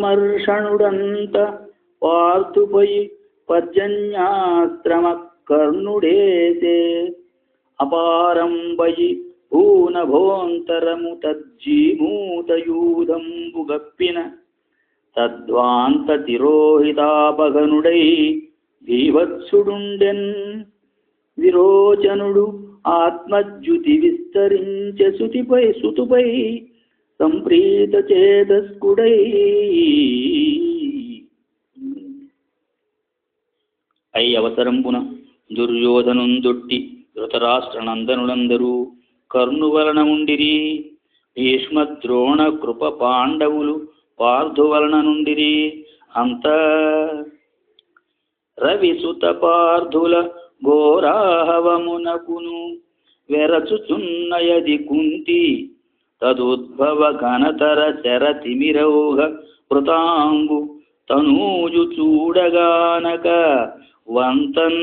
జనితామర్షణుడంత వార్తుపై పర్జన్యాశ్రమ కర్ణుడేతే అపారంబయి ఊనభోంతరము తజ్జీమూతయూధంబు గప్పిన తద్వాంత తిరోహితాపగనుడై భీవత్సుడుండెన్ విరోచనుడు ఆత్మజ్యుతి విస్తరించే సుతిపై సుతుపై సంప్రీత చేతస్కుడై ఐ అవసరంపున దుర్యోధనుందొట్టి ధృతరాష్ట్రనందనులందరూ కర్ణు వలన ఉండిరి. భీష్మ ద్రోణ కృప పాండవులు పార్థు వలన నుండిరి. అంత రవిసుత పార్థుల ఘోరాహవమునకును వెరచుచున్నయది కుంతి తదుద్భవ ఘనతర శర తిమిరౌఘ కృతాంగు తనూజు చూడగానక వంతన్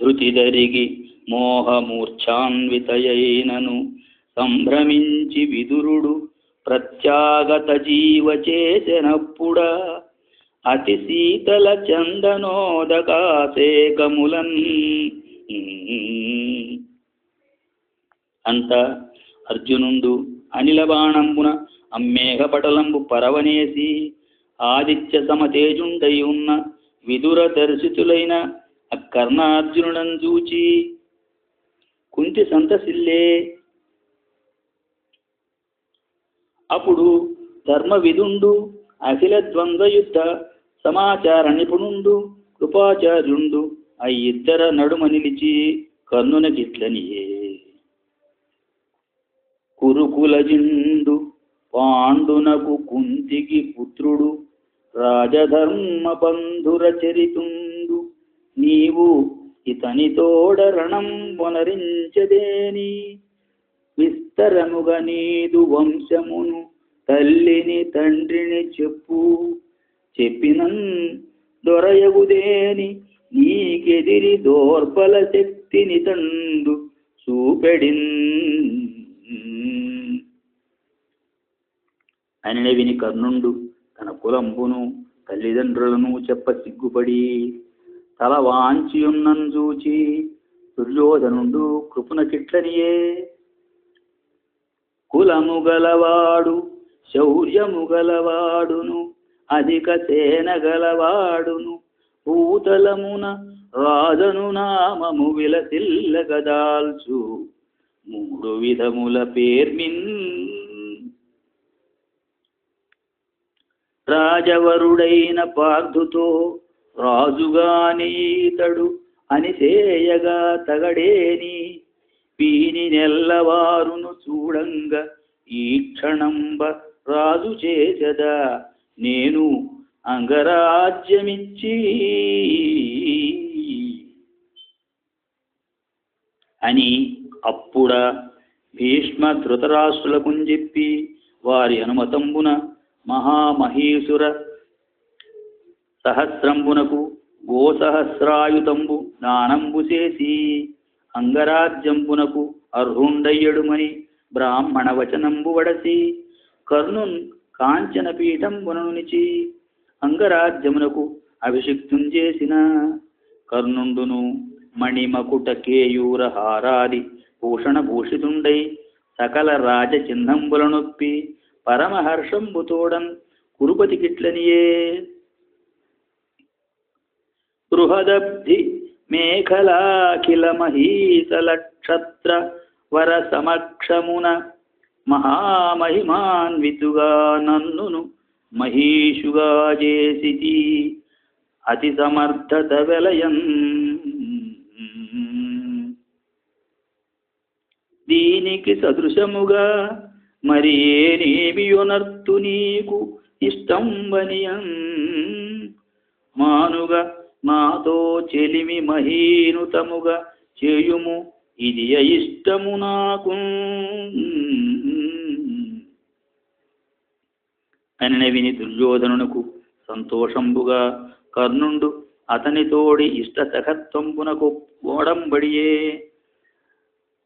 ధృతిదరిగి మోహమూర్ఛాన్వితయైనను సంభ్రమించి విదురుడు ప్రత్యాగత జీవ చేసినప్పుడా అతి శీతల చందనోదకాశేకములన్ అంత అర్జునుండు అనిలబాణంబున అమ్మేఘ పటలంబు పరవనేసి ఆదిత్య సమతేజుండై ఉన్న విదుర దర్శితులైన అకర్ణార్జునులను చూచి కుంతి సంతసిల్లే అప్పుడు ధర్మ విదుండు అఖిల ద్వంద్వ యుద్ధ సమాచార నిపుణుండు కృపాచార్యుండు ఆ ఇద్దర నడుమ నిలిచి కర్ణున గురుకులజిండు పాండునకు కుంతికి పుత్రుడు రాజధర్మ బంధుర చరితుండు. నీవు ఇతని వనరించదేని? విస్తరముగా నీదు వంశమును తల్లిని తండ్రిని చెప్పు. చెప్పినన్ దొరయగుదేని నీకెదిరి దోర్బల శక్తిని తండు. చూపెడిన్ అని విని కర్ణుండు తన కులంబును తల్లిదండ్రులను చెప్ప సిగ్గుపడి తల వాంచియున్నను చూచి దుర్యోధనుండు కృపున కిట్లనియే. కులము గలవాడు శౌర్యము గలవాడును అధిక సేన గలవాడును భూతలమున రాజను నామము విలసిల్లగదాల్చు మూడు విధముల పేర్మిన్. రాజవరుడైన పార్థుతో రాజుగానీతడు అని చేయగా తగడేని. వీని నెల్లవారును చూడంగ ఈ క్షణంబ రాజు చేసదా. నేను అంగరాజ్యమిచ్చి. అని అప్పుడ భీష్మ ధృతరాష్ట్రులకు చెప్పి వారి అనుమతంబున మహామహీసుర సహస్రంబునకు గోసహస్రాయుతంబు దానంబు చేసి అంగరాజ్యంబునకు అర్హుండయ్యడుమని బ్రాహ్మణ వచనంబు వడసి కర్ణున్ కాంచన పీఠంబుననునిచి అంగరాజ్యమునకు అభిషిక్తుం చేసిన. కర్ణుండును మణిమకుట కేయూర హారాది భూషణ భూషితుండై సకల రాజ చిహ్నంబులనొప్పి పరమహర్షంబుతోడన్ కురుపతి కిట్లనియే బృహదబ్ధి మేఖలాఖిల మహీతలక్షత్ర వర సమక్షమున మహామహిమాన్వితుగా నన్నును మహీషుగా చేసి అతి సమర్థత వెలయన్ దీనికి సదృశముగా మరి ఏనేమియునర్తు నీకు ఇష్టంబనియం మానుగా నాతో చెలిమి మహీనుతముగా చేయుము ఇది అయిష్టము నాకు. అని విని దుర్యోధనునకు సంతోషంబుగా కర్ణుండు అతనితోడి ఇష్ట సహత్వంబునకు ఓడంబడియే.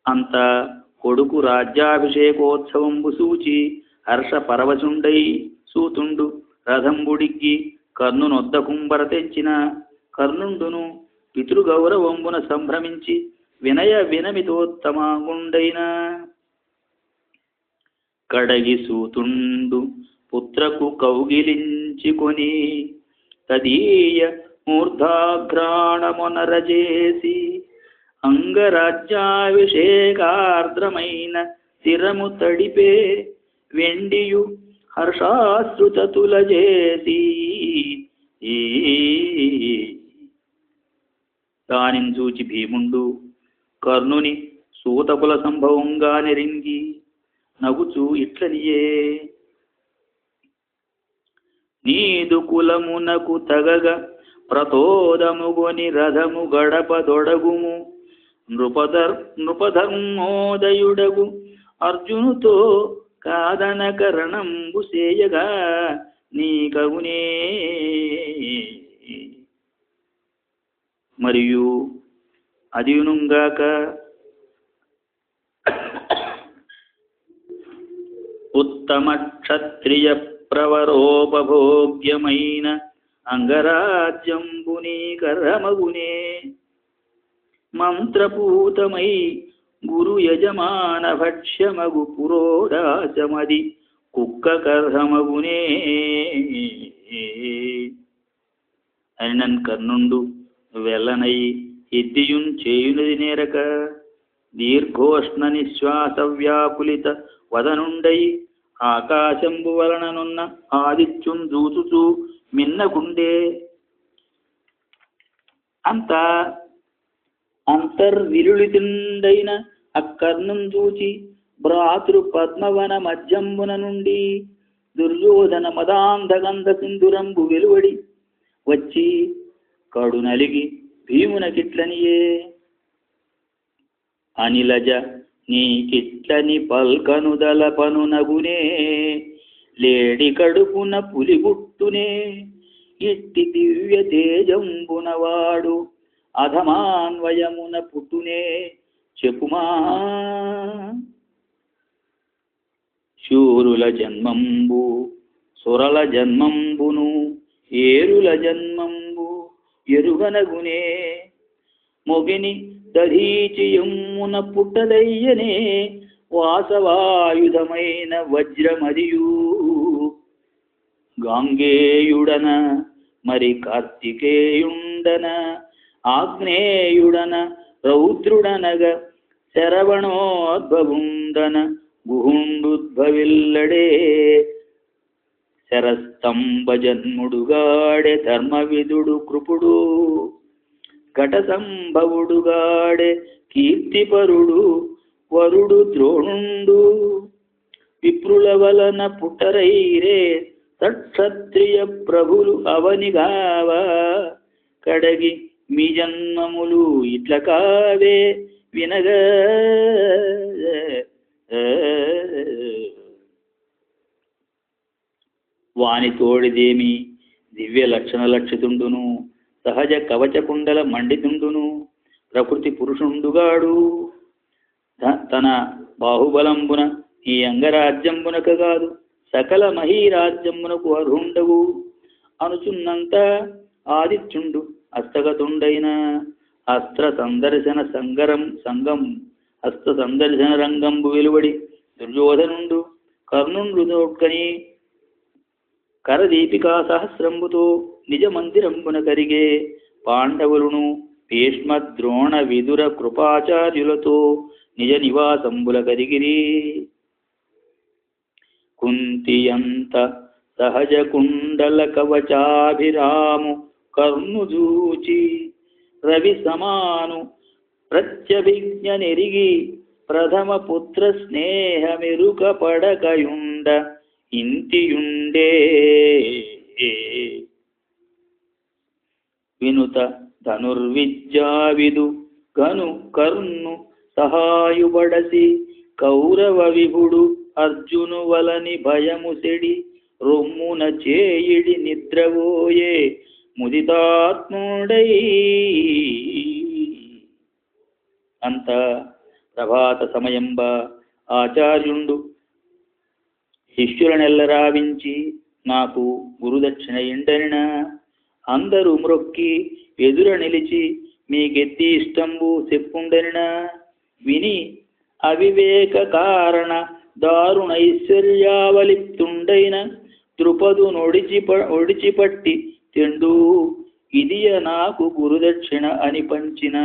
అంత కొడుకు రాజ్యాభిషేకోత్సవంబు సూచి హర్ష పరవశుండై సూతుండు. రథంబుడిగ్గి కర్ణునొద్ద కుంబర తెంచిన కర్ణుండును పితృగౌరవంబున సంభ్రమించి వినయ వినమితోత్తమాగుండైన కడగి సూతుండు. పుత్రకు కౌగిలించుకొని తదీయ మూర్ధాఘ్రాణమునరజేసి అంగరాజ్యాభిషేకార్ద్రమైన స్థిరము తడిపే వెండియు హర్షాశ్రుతతుల చేసి దానిని చూచి భీముండు కర్ణుని సూతకుల సంభవంగా నెరింగి నగుచు ఇట్లనియే. నీదు కులమునకు తగగ ప్రతోదముగొని రథము గడప దొడగుము నృపధర్ నృపధర్మోదయుడగు అర్జునుతో కాదనక రణంబు సేయగా నీ కగునే మరియు అదియునుగాక ఉత్తమ క్షత్రియ ప్రవరోపభోగ్యమైన అంగరాజ్యంబుని కరమగునే మంత్రపూతమై గురు యజమాన భక్ష్యమగు పురోడాచమది కుక్క కర్హమగునే అనినన్ కర్ణుండు వెల్లనై ఎద్దియున్ చేయునది నేరక దీర్ఘోష్ణ నిశ్వాస వ్యాపులిత వదనుండై ఆకాశంబు వలననున్న ఆదిత్యుం దూచుచూ మిన్నగుండే అంత అంతర్విరుళితుండైన అక్కర్ణం చూచి భ్రాతృ పద్మవన మధ్యంబున నుండి దుర్యోధన మదాంధగంధ సింధురంబు వెలువడి వచ్చి కడు నలిగి భీమునకిట్లనియే. అనిలజ నీకిట్లని పల్కనుదల పనునగునే లేడి కడుపున పులిగుట్టునే ఇట్టి దివ్య తేజంబునవాడు అధమాన్వయమున పుట్టునే చెప్పుమా. శూరుల జన్మంబు సురల జన్మంబును ఏరుల జన్మంబు ఎరుగనగునే. మొగిని దధీచియమ్మున పుట్టదయ్యనే వాసవాయుధమైన వజ్రమరియు గాంగేయుడన మరి కార్తికేయుండన ఆగ్నేయుడన రౌద్రుడనగ శరవణోద్భవుండన గుహుండుద్భవిల్లడే శరస్తంభ జన్ముడుగాడే ధర్మవిదుడు కృపుడు ఘట సంభవుడుగాడే కీర్తిపరుడు వరుడు ద్రోణుండు విప్రుల వలన పుట్టరైరే సక్షత్రియ ప్రభులు అవనిగావ కడగి మీ జన్మములు ఇట్ల కావే వినగా. వాని తోడిదేమి దివ్య లక్షణ లక్షితుండును సహజ కవచ కుండల మండితుండును ప్రకృతి పురుషుండుగాడు. త- తన బాహుబలంబున ఈ అంగరాజ్యంబునక కాదు సకల మహీరాజ్యమునకు అర్హుండవు. అనుచున్నంత ఆదిత్యుండు. హస్తగతుండైన అస్త్ర సందర్శన సంగరం సంగం హస్త సందర్శన రంగంబు వెలువడి దుర్యోధనుండు కర్ణుండు కరదీపికా సహస్రంబుతో నిజ మందిరంబున కరిగే పాండవులను భీష్మ ద్రోణ విదుర కృపాచార్యులతో నిజ నివాసంబుల కరిగిరి. కుంతియంత సహజ కుండల కవచాభిరాము కర్ణుజూచి రవి సమాను ప్రత్యభిజ్ఞ నెరిగి ప్రథమ పుత్ర స్నేహమెరుక పడకయుండ ఇంతియుండే వినుత ధనుర్విద్యావిదు గను కర్ణు సహాయుబడసి కౌరవ విభుడు అర్జును వలని భయము సెడి రొమ్మున చేయిడి నిద్రవోయే ముదితాత్ముడై. అంత ప్రభాత సమయంబ ఆచార్యుండు శిష్యులనెల్లరావించి నాకు గురుదక్షిణ ఇంటనిన అందరూ మ్రొక్కి ఎదుర నిలిచి మీకెత్తి ఇష్టంబు చెప్పుండనిన. విని అవివేక కారణ దారుణైశ్వర్యావలిప్తుండైన ద్రుపదు నొడిచిప ఒడిచిపట్టి తెండు ఇది నాకు గురుదక్షిణ అని పంచిన.